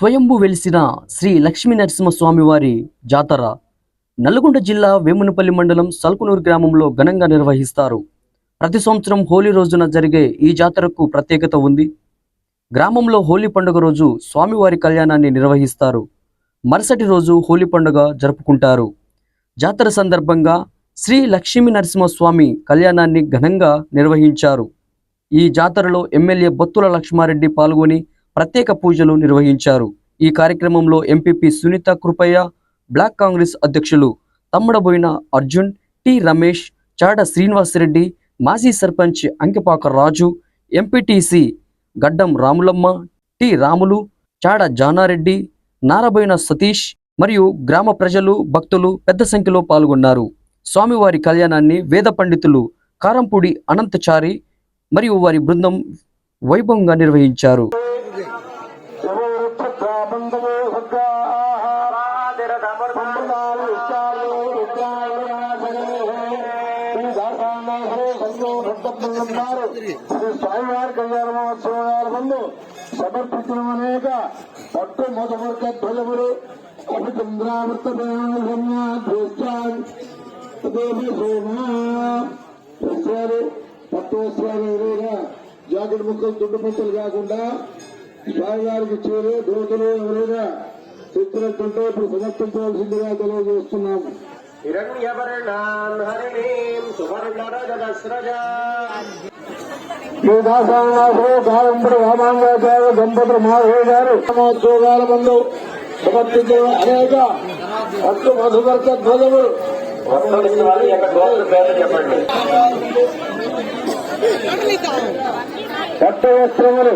స్వయంభు వెలిసిన శ్రీ లక్ష్మీ నరసింహస్వామివారి జాతర నల్గొండ జిల్లా వేమునపల్లి మండలం సల్కునూరు గ్రామంలో ఘనంగా నిర్వహిస్తారు. ప్రతి సంవత్సరం హోలీ రోజున జరిగే ఈ జాతరకు ప్రత్యేకత ఉంది. గ్రామంలో హోలీ పండుగ రోజు స్వామివారి కళ్యాణాన్ని నిర్వహిస్తారు. మరుసటి రోజు హోలీ పండుగ జరుపుకుంటారు. జాతర సందర్భంగా శ్రీ లక్ష్మీ నరసింహస్వామి కళ్యాణాన్ని ఘనంగా నిర్వహించారు. ఈ జాతరలో ఎమ్మెల్యే బొత్తుల లక్ష్మారెడ్డి పాల్గొని ప్రత్యేక పూజలు నిర్వహించారు. ఈ కార్యక్రమంలో ఎంపీపీ సునీత కృపయ్య బ్లాక్ కాంగ్రెస్ అధ్యక్షులు తమ్ముడబోయిన అర్జున్ టి రమేష్ చాడ శ్రీనివాసరెడ్డి మాజీ సర్పంచ్ అంకిపాక రాజు ఎంపీటీసీ గడ్డం రాములమ్మ టి రాములు చాడ జానారెడ్డి నారబోయిన సతీష్ మరియు గ్రామ ప్రజలు భక్తులు పెద్ద సంఖ్యలో పాల్గొన్నారు. స్వామివారి కళ్యాణాన్ని వేద పండితులు కారంపూడి అనంతచారి మరియు వారి బృందం వైభవంగా నిర్వహించారు. స్వామివారి కళ్యాణ మహోత్సవాల ముందు సమర్పించడం అనేక పట్టు మొదవర్గ ధ్వజములు అభిచంద్రామృత వస్త్రాలు పట్టు వస్త్రాలు జాకెట్ ముక్కలు దుడ్డు ముక్కలు కాకుండా స్వామివారికి చీరు దోతులు ఎవరైనా చిత్రంతో ఇప్పుడు సమర్పించవలసిందిగా తెలియజేస్తున్నాము ఈ దాసానాథులు కాలంపుడు రామాంగాచార్య దంపతులు మాధవి గారు మహోత్సవాల ముందు సమర్పించిన అనేక భక్తు మధువర్గ ధ్వజములు. పట్టు వస్త్రములు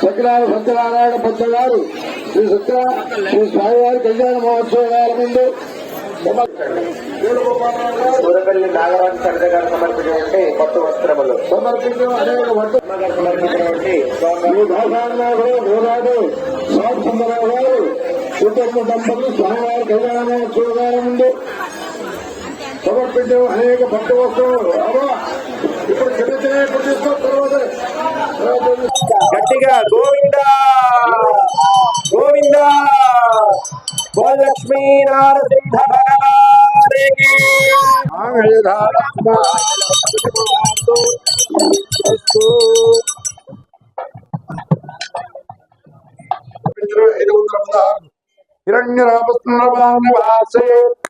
సత్యనారాయణ సత్యనారాయణ పంచ గారు శ్రీ సత్య శ్రీ స్వామివారి కళ్యాణ మహోత్సవాల ముందు సూరపల్లి నాగరాజు సరిద గారు సమర్పించినటువంటి కొత్త వస్త్రములు సమర్పించిన అనేక సమర్పించినటువంటి ఈ దాసానాథులు సుందరరావు గారు కుటుంబ దంపతులు స్వామివారి కళ్యాణ మహోత్సవాల ముందు సమర్పించే అనేక భక్త వస్తువులు. అబ్బా ఇప్పుడు చెప్తే ఇప్పుడు తీసుకో తర్వాత. తర్వాత గట్టిగా గోవింద! గోవింద! గోలక్ష్మీ నారసింహ భగవానికి హిరణ్యవరదాః హిరణ్యజాతయోగే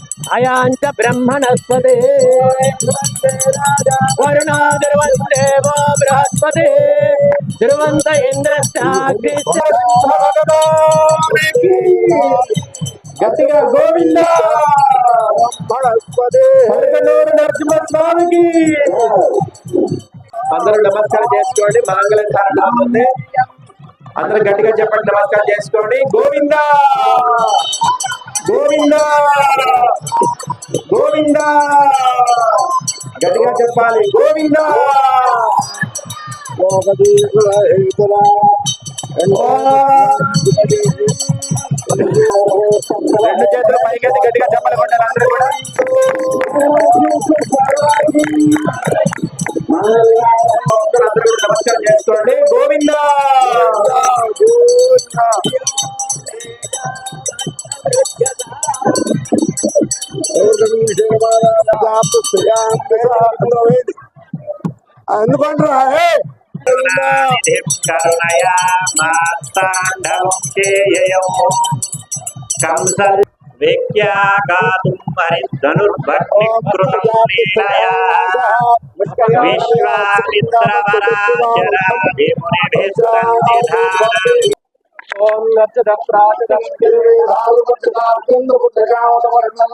అయాంచ బ్రహ్మణస్పతి వరుణాదిర్వందేవో బృహస్పతి ధ్రువంత ఇంద్రశ్చాగ్ని గట్టిగా గోవింద నరసింహస్వామికి అందరూ నమస్కారం చేసుకోండి మంగళ ధారణ ఉంది అందరూ గట్టిగా చెప్పండి నమస్కారం చేసుకోండి. గోవింద! గోవింద! గోవింద! గట్టిగా చెప్పాలి. గోవింద! రెండు చేతులు పైకెత్తి గట్టిగా చెప్పాలి. है कर्णया माताण्डवं वेक्याघातुं हरिधनुर्भक्तिकृतं लीलया विश्वामित्रवराजराधिमुनिभिस्तन्निधारम् ॐ नचदप्राजदं केन्द्रपुत्रगावतवर्णं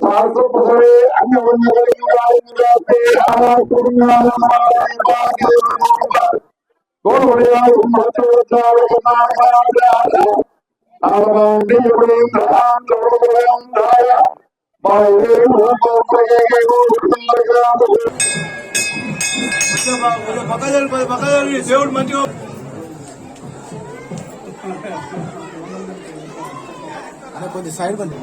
പാർശ്വപ്രസവേ അന്യപുണ്യകളിൽ దేవుడు మంచిగా కొంచెం సైడ్ కొంచెం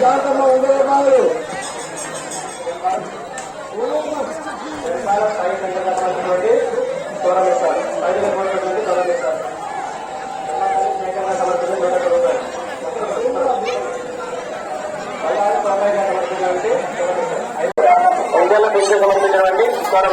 జాతమ్మ వంద రూపాయలు ఒంగోలు బిల్లు సమర్పించినటువంటి స్వరం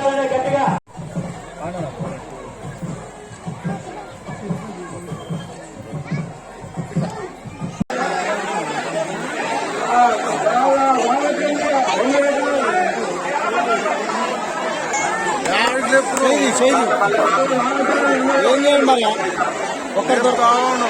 చేయదు ఏం చేయండి మరి? ఒక్కరితో కావును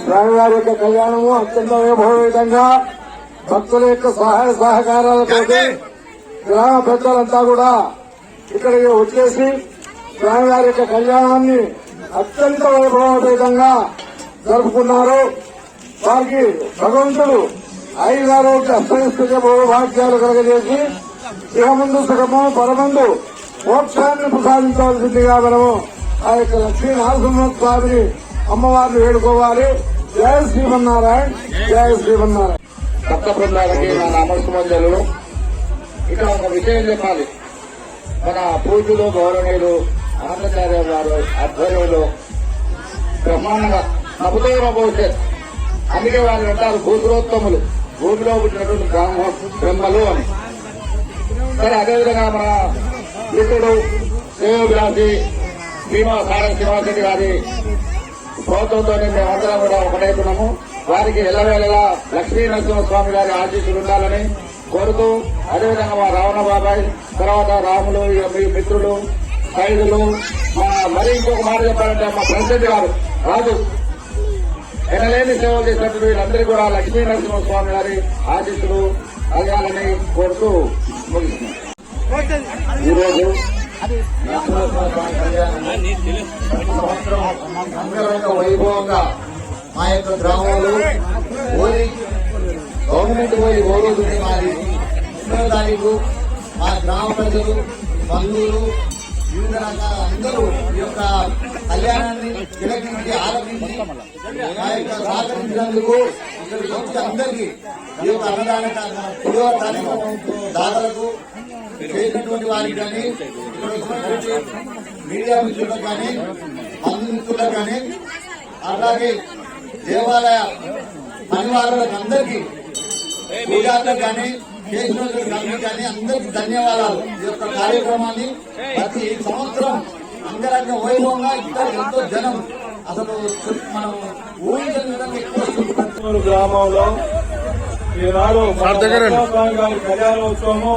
స్వామివారి యొక్క కళ్యాణము అత్యంత వైభవయుతంగా భక్తుల యొక్క సహాయ సహకారాలతో గ్రామ పెద్దలంతా కూడా ఇక్కడికి వచ్చేసి స్వామివారి యొక్క కళ్యాణాన్ని అత్యంత వైభవయుతంగా జరుపుకున్నారు. వారికి భగవంతుడు ఐదు ఆరోగ్య అస్తమిస్తున్న భోగభాగ్యాలు కలగజేసి ఇక ముందు సుఖము పరమందు మోక్షాన్ని ప్రసాదించవలసిందిగా మనము ఆ యొక్క లక్ష్మీ నరసింహ స్వామిని అమ్మవారిని వేడుకోవాలి. జయ శ్రీమన్నారాయణ జయ శ్రీమన్నారాయణ. భక్త బృందాలకి నా నామస్మంజలు ఇక ఒక విషయం చెప్పాలి. మన పూజలు గౌరవనీయులు ఆనందాచార్య గారు ఆధ్వర్యంలో బ్రహ్మాండంగా నభుదేవ భవిష్యత్ అందుకే వారి అంటారు భూతులోత్తములు భూమిలో పుట్టినటువంటి బ్రాహ్మ బ్రహ్మలు అని. సరే అదేవిధంగా మన మిత్రుడు శ్రేయోభిలాషి భీమా సార శ్రీనివాసరెడ్డి గారి ప్రోత్సవంతో మేమందరం కూడా ఒకటైతున్నాము వారికి ఎల్లవేళలా లక్ష్మీ నరసింహస్వామి గారి ఆశీస్సులు ఉండాలని కోరుతూ అదేవిధంగా మా రావణ బాబాయ్ తర్వాత రాములు మీ మిత్రులు ఖైదులు మా మరి ఇంకొక మాట చెప్పాలంటే మా ప్రెసిడెంట్ గారు రాజు ఎనలేని సేవలు చేసినట్టు వీళ్ళందరికీ కూడా లక్ష్మీ నరసింహస్వామి గారి ఆశీస్సులు కలగాలని కోరుతూ ముగిస్తున్నాం. ఈరోజు నరసింహస్వామి సంవత్సరం వైభవంగా మా యొక్క గ్రామంలో ఓరి గవర్నమెంట్ పోయి ఓ రోజు మాది. ఎన్నో తారీఖు మా గ్రామ ప్రజలు బంధువులు వివిధ రకాల అందరూ ఈ యొక్క కళ్యాణాన్ని తిలకించి ఆలపించి మా యొక్క సహకరించినందుకు ఇక్కడికి వచ్చి అందరికీ ఈ యొక్క అన్నదాన పురోగ కార్యక్రమం దాతలకు చేసినటువంటి వారికి కానీ మీడియా మిత్రులకు కానీ బంధు మిత్రులకు కానీ అలాగే దేవాలయ పనివారులకు అందరికీ కానీ చేసినటువంటి కానీ అందరికీ ధన్యవాదాలు. ఈ యొక్క కార్యక్రమాన్ని ప్రతి సంవత్సరం అంగరంగ వైభవంగా ఇక్కడ ఎంతో జనం. అసలు మనం ఊహించిన విధంగా ఎక్కువ గ్రామంలో ఈనాడు స్వామి గారి కళ్యాణోత్సవము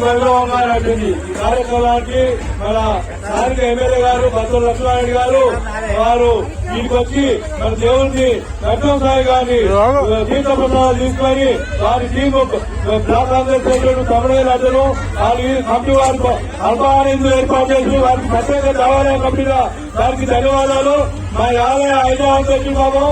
వైభవంగా నడిచింది ఈ కార్యక్రమానికి మన స్థానిక ఎమ్మెల్యే గారు బతుల లక్ష్మారెడ్డి గారు వారు వీటికి వచ్చి మన దేవుడిని నరసింహ సాయి గారిని తీర్థ ప్రసాదాలు తీసుకొని వారి టీం బ్లాక్ కాంగ్రెస్ ప్రెసిడెంట్ తమిళ అతను వారి కమిటీ వారు అల్పాహారం ఏర్పాటు చేసి వారికి ప్రత్యేక దేవాలయ కమిటీగా వారికి ధన్యవాదాలు. మా ఆలయ ఐదో అధ్యక్షుడు బాబు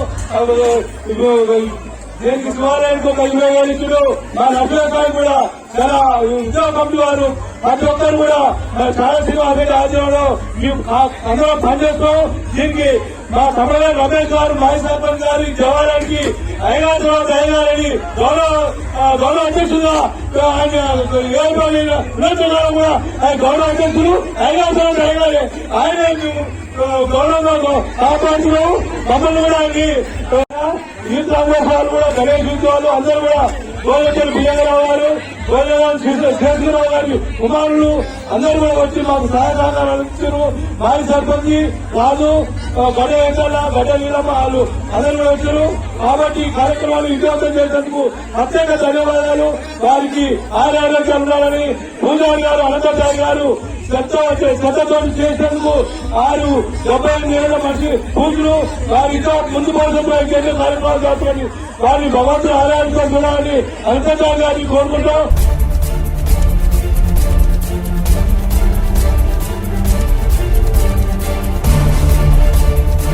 దీనికి శివాలయానికి ఒక ఇరవై వేలు ఇచ్చుడు? మా నర్సరావు కూడా. చాలా ఉద్యోగ కమిటీ వారు. ప్రతి ఒక్కరు కూడా మన చాలా శ్రీనివాసరెడ్డి ఆధ్వర్యంలో మేము అందరం పనిచేస్తాం దీనికి మా తమిళ రమేష్ గారు మాజీ సర్పంచ్ గారు ఈ దేవాలయానికి అయినా తర్వాత అయినారని గౌరవ ఆ, గౌరవ అధ్యక్షుడుగా ఆయన కూడా ఆయన గౌరవ అధ్యక్షుడు అయినా తర్వాత అయినారే ఆయన గౌరవంగా కాపాడుతున్నాము మమ్మల్ని కూడా ఆయన్ని ఈ సందర్భాలు కూడా గణేష్ ఉద్యోగాలు అందరూ కూడా గోవిందరావు బియ్యరావు గారు గోవిందరావు శేషరావు గారి కుమారులు అందరూ కూడా వచ్చి మాకు సహాయ సహకారాలు ఇచ్చారు. మాజీ సర్పంచ్ రాజు గడ్డ వెంకన్న గడ వీరమ్మ వాళ్ళు అందరూ కూడా వచ్చారు. కాబట్టి ఈ కార్యక్రమాలు విజయవంతం చేసేందుకు ప్రత్యేక ధన్యవాదాలు. వారికి ఆరోగ్యాలు ఉండాలని పూజారి గారు అనంతరాయ్ గారు శ్రద్ధ చేసేందుకు ఆరు డెబ్బై ఎనిమిది ఏళ్ళ మనిషి కూతురు వారి ఇంకా ముందు పోషంలో ఎన్నో కార్యక్రమాలు జరుపుకొని వారిని భగవంతుడు ఆరాధించాలని చూడాలని గారిని కోరుకుంటాం